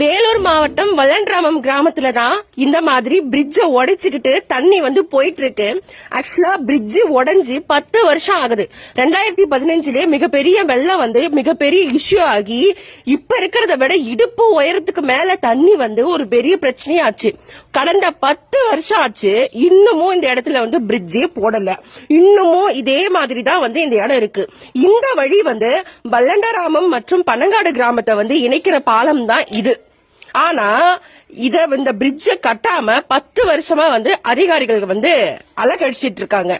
வேலூர் மாவட்டம் வல்லன்ராமம் கிராமத்துல தான் இந்த மாதிரி பிரிட்ஜ உடைச்சுக்கிட்டு தண்ணி வந்து போயிட்டு இருக்கு ஆக்சுவலா பிரிட்ஜ் உடைஞ்சு பத்து வருஷம் ஆகுது. ரெண்டாயிரத்தி பதினஞ்சுலயே மிகப்பெரிய வெள்ளம் வந்து மிகப்பெரிய இஷ்யூ ஆகி இப்ப இருக்கிறத விட இடுப்பு உயரத்துக்கு மேல தண்ணி வந்து ஒரு பெரிய பிரச்சனையாச்சு. கடந்த பத்து வருஷம் ஆச்சு இன்னமும் இந்த இடத்துல வந்து பிரிட்ஜே போடல. இன்னமும் இதே மாதிரி தான் வந்து இந்த இடம் இருக்கு. இந்த வழி வந்து வல்லண்டராமம் மற்றும் பனங்காடு கிராமத்தை வந்து இணைக்கிற பாலம் தான் இது. ஆனா இத இந்த பிரிட்ஜ கட்டாம பத்து வருஷமா வந்து அதிகாரிகள் வந்து அலகடிச்சிட்டு இருக்காங்க.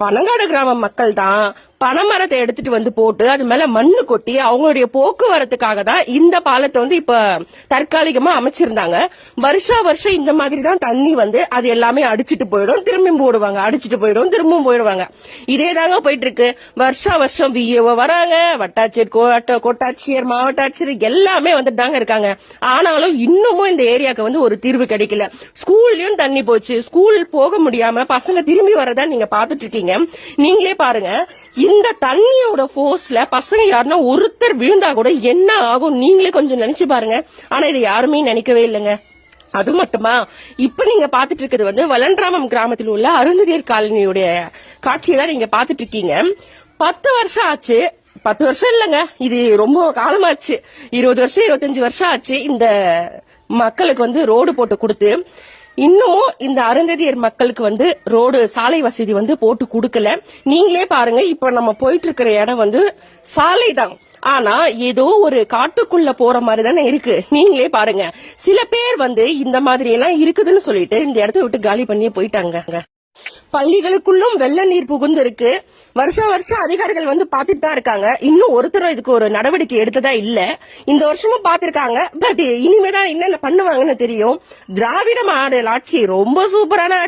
பனங்காடு கிராம மக்கள் தான் பனைமரத்தை எடுத்துட்டு வந்து போட்டு அது மேல மண்ணு கொட்டி அவங்களுடைய போக்குவரத்துக்காக தான் இந்த பாலத்தை வந்து இப்ப தற்காலிகமா அமைச்சிருந்தாங்க. வருஷா வருஷம் இந்த மாதிரி தான் தண்ணி வந்து அது எல்லாமே அடிச்சிட்டு போயிடும். திரும்பியும் போடுவாங்க அடிச்சிட்டு போயிடும் திரும்பவும் போயிடுவாங்க. இதே தாங்க போயிட்டு இருக்கு வருஷா வருஷம் விஏஓ வராங்க வட்டாட்சியர் கோட்ட- கோட்டாட்சியர் மாவட்ட ஆட்சியர் எல்லாமே வந்துட்டு தாங்க இருக்காங்க. ஆனாலும் இன்னமும் இந்த ஏரியாவுக்கு வந்து ஒரு தீர்வு கிடைக்கல. ஸ்கூல்லயும் தண்ணி போச்சு. ஸ்கூல் போக முடியாம பசங்க திரும்பி வரதான் நீங்க பாத்துட்டு இருக்கீங்க. நீங்களே பாருங்க. இந்த தண்ணியோட ஃபோர்ஸ்ல பசங்க யாருன்னா ஒருத்தர் விழுந்தா கூட என்ன ஆகும்? நீங்களே கொஞ்சம் நினைச்சு பாருங்க. ஆனா இதை யாருமே நினைக்கவே இல்லைங்க. அது மட்டுமா? இப்ப நீங்க பாத்துட்டு இருக்கிறது வந்து வலன்ராமம் கிராமத்தில் உள்ள அருந்ததியர் காலனியுடைய காட்சியை தான் நீங்க பாத்துட்டு இருக்கீங்க. பத்து வருஷம் ஆச்சு. பத்து வருஷம் இல்லைங்க. இது ரொம்ப காலமாச்சு. இருபது வருஷம் இருபத்தஞ்சு வருஷம் ஆச்சு. இந்த மக்களுக்கு வந்து ரோடு போட்டு கொடுத்து இன்னமும் இந்த அருந்ததியர் மக்களுக்கு வந்து ரோடு சாலை வசதி வந்து போட்டு கொடுக்கல. நீங்களே பாருங்க இப்ப நம்ம போயிட்டு இருக்கிற இடம் வந்து சாலை தான் ஆனா ஏதோ ஒரு காட்டுக்குள்ள போற மாதிரி தானே இருக்கு. நீங்களே பாருங்க. சில பேர் வந்து இந்த மாதிரி எல்லாம் இருக்குதுன்னு சொல்லிட்டு இந்த இடத்த விட்டு காலி பண்ணியே போயிட்டாங்க. பள்ளிகளுக்குள்ளும் வெள்ள நீர் புகுந்திருக்கு. வருஷம் வருஷம் அதிகாரிகள் வந்து பாத்துட்டு தான் இருக்காங்க. இன்னும் ஒருத்தரும் இதுக்கு ஒரு நடவடிக்கை எடுத்ததா இல்ல. இந்த வருஷமும் பாத்திருக்காங்க பட் இனிமேதான் என்னென்ன பண்ணுவாங்கன்னு தெரியும். திராவிட மாடல் ஆட்சி ரொம்ப சூப்பரான